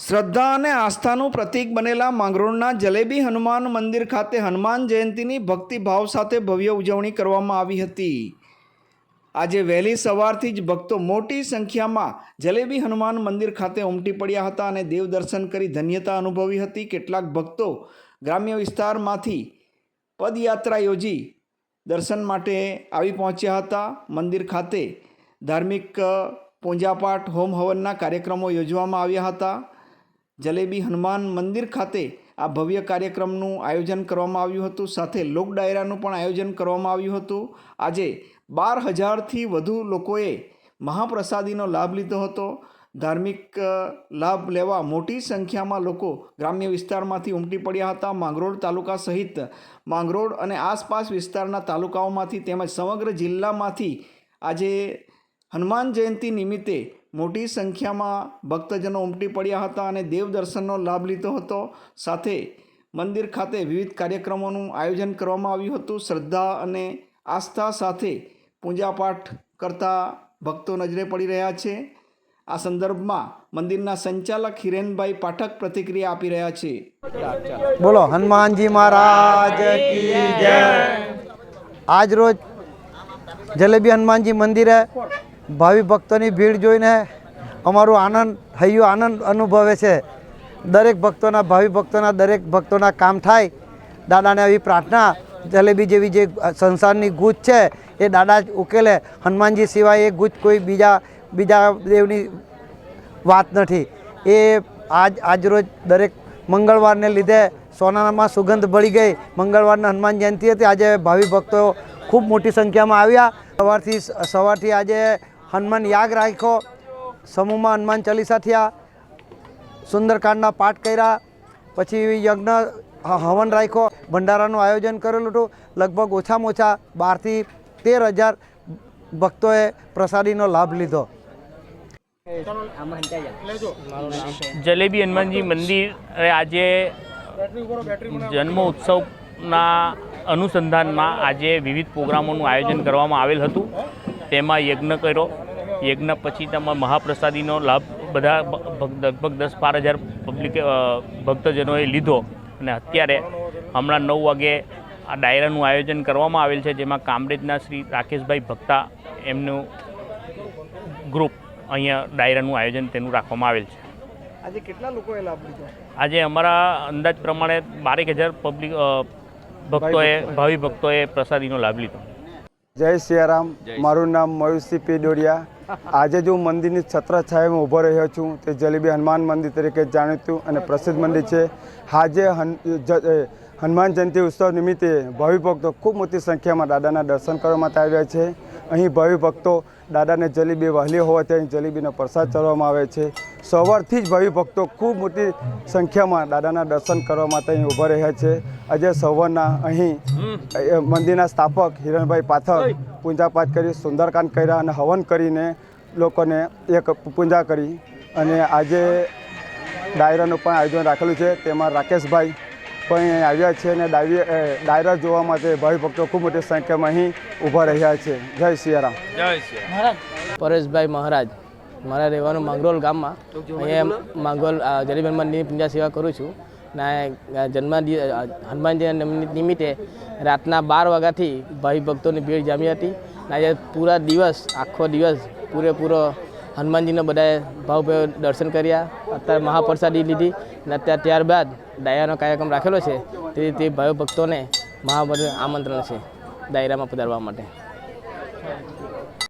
શ્રદ્ધા અને આસ્થાનું પ્રતીક બનેલા માંગરોળના જલેબી હનુમાન મંદિર ખાતે હનુમાન જયંતીની ભક્તિભાવ સાથે ભવ્ય ઉજવણી કરવામાં આવી હતી. આજે વહેલી સવારથી જ ભક્તો મોટી સંખ્યામાં જલેબી હનુમાન મંદિર ખાતે ઉમટી પડ્યા હતા અને દેવ દર્શન કરી ધન્યતા અનુભવી હતી. કેટલાક ભક્તો ગ્રામ્ય વિસ્તારમાંથી પદયાત્રા યોજી દર્શન માટે આવી પહોંચ્યા હતા. મંદિર ખાતે ધાર્મિક પૂજાપાઠ, હોમ હવનના કાર્યક્રમો યોજવામાં આવ્યા હતા. જલેબી હનુમાન મંદિર ખાતે આ ભવ્ય કાર્યક્રમનું આયોજન કરવામાં આવ્યું હતું. સાથે લોક ડાયરાનું પણ આયોજન કરવામાં આવ્યું હતું. આજે બાર હજારથી વધુ લોકોએ મહાપ્રસાદીનો લાભ લીધો હતો. ધાર્મિક લાભ લેવા મોટી સંખ્યામાં લોકો ગ્રામ્ય વિસ્તારમાંથી ઉમટી પડ્યા હતા. માંગરોળ તાલુકા સહિત માંગરોળ અને આસપાસ વિસ્તારના તાલુકાઓમાંથી તેમજ સમગ્ર જિલ્લામાંથી આજે હનુમાન જયંતિ નિમિત્તે મોટી સંખ્યામાં ભક્તજનો ઉમટી પડ્યા હતા અને દેવ દર્શનનો લાભ લીધો હતો. સાથે મંદિર ખાતે વિવિધ કાર્યક્રમોનું આયોજન કરવામાં આવ્યું હતું. શ્રદ્ધા અને આસ્થા સાથે પૂજાપાઠ કરતા ભક્તો નજરે પડી રહ્યા છે. આ સંદર્ભમાં મંદિરના સંચાલક હિરેનભાઈ પાઠક પ્રતિક્રિયા આપી રહ્યા છે. બોલો, હનુમાનજી મહારાજ આજ રોજ જલેબી હનુમાનજી મંદિરે ભાવિ ભક્તોની ભીડ જોઈને અમારું આનંદ, હૈયો આનંદ અનુભવે છે. દરેક ભક્તોના, ભાવિ ભક્તોના, દરેક ભક્તોના કામ થાય. દાદાને આવી પ્રાર્થના, જલેબી જેવી જે સંસારની ગૂંચ છે, એ દાદા ઉકેલે. હનુમાનજી સિવાય એ ગૂંચ કોઈ બીજા બીજા દેવની વાત નથી. એ આજ આજરોજ દરેક મંગળવારને લીધે સોનામાં સુગંધ ભળી ગઈ. મંગળવારના હનુમાન જયંતિ હતી. આજે ભાવિ ભક્તો ખૂબ મોટી સંખ્યામાં આવ્યા. સવારથી સવારથી આજે હનુમાન યાગ રાખ્યો. સમૂહમાં હનુમાન ચાલીસા થયા. સુંદરકાંડના પાઠ કર્યા. પછી યજ્ઞ હવન રાખ્યો. ભંડારાનું આયોજન કરેલું હતું. લગભગ ઓછામાં ઓછા બારથી તેર હજાર ભક્તોએ પ્રસાદીનો લાભ લીધો. જલેબી હનુમાનજી મંદિર આજે જન્મ ઉત્સવના અનુસંધાનમાં આજે વિવિધ પ્રોગ્રામોનું આયોજન કરવામાં આવેલ હતું. તેમાં યજ્ઞ કર્યો. યજ્ઞ પછી તેમાં મહાપ્રસાદીનો લાભ બધા લગભગ દસ બાર હજાર પબ્લિક ભક્તજનોએ લીધો. અને અત્યારે હમણાં નવ વાગે આ ડાયરાનું આયોજન કરવામાં આવેલ છે જેમાં કામરેજના શ્રી રાકેશભાઈ ભક્તા એમનું ગ્રુપ અહીંયા ડાયરાનું આયોજન તેનું રાખવામાં આવેલ છે. આજે કેટલા લોકોએ લાભ લીધો? આજે અમારા અંદાજ પ્રમાણે બારેક હજાર પબ્લિક ભક્તોએ. ભાવિ ભક્તોએ પ્રસાદીનો લાભ લીધો. જય સિયારામ. મારું નામ મયુરસિંહ પી ડોડિયા આજે જો હું મંદિરની છત્રછાયામાં ઊભો રહ્યો છું. તે જલેબી હનુમાન મંદિર તરીકે જાણીતું અને પ્રસિદ્ધ મંદિર છે. આજે હનુમાન જયંતિ ઉત્સવ નિમિત્તે ભક્તો ખૂબ મોટી સંખ્યામાં દાદાના દર્શન કરવા માટે આવ્યા છે. અહીં ભવિભક્તો દાદાને જલેબી વહેલી હોવાથી અહીં જલેબીનો પ્રસાદ ચડવામાં આવે છે. સવારથી જ ભાવિ ભક્તો ખૂબ મોટી સંખ્યામાં દાદાના દર્શન કરવા માટે અહીં ઊભા રહ્યા છે. આજે સવારના અહીં મંદિરના સ્થાપક હિરણભાઈ પાથક પૂજાપાઠ કરી સુંદરકાંડ કર્યા અને હવન કરીને લોકોને એક પૂજા કરી. અને આજે ડાયરાનું પણ આયોજન રાખેલું છે. તેમાં રાકેશભાઈ પણ અહીં આવ્યા છે અને ડાયરી ડાયરા જોવા માટે ભાવિ ભક્તો ખૂબ મોટી સંખ્યામાં અહીં ઊભા રહ્યા છે. જય સિયારામ. પરેશભાઈ મહારાજ. મારા રહેવાનું માંગરોલ ગામમાં. અહીંયા માંગરોલ અ, હનુમાનની પૂજા સેવા કરું છું. ને જન્મ દિ- અ, હનુમાન જયંતિ નિમિત્તે રાતના બાર વાગ્યાથી ભાઈ ભક્તોની ભીડ જામી હતી. ને આજે પૂરા દિવસ આખો દિવસ પૂરેપૂરો હનુમાનજીના બધાએ ભાવભાઈ દર્શન કર્યા. અત્યારે મહાપ્રસાદી લીધી અને અત્યારે ત્યારબાદ ડાયરાનો કાર્યક્રમ રાખેલો છે. તેથી તે ભાઈ ભક્તોને મહાબળ આમંત્રણ છે ડાયરામાં પધારવા માટે.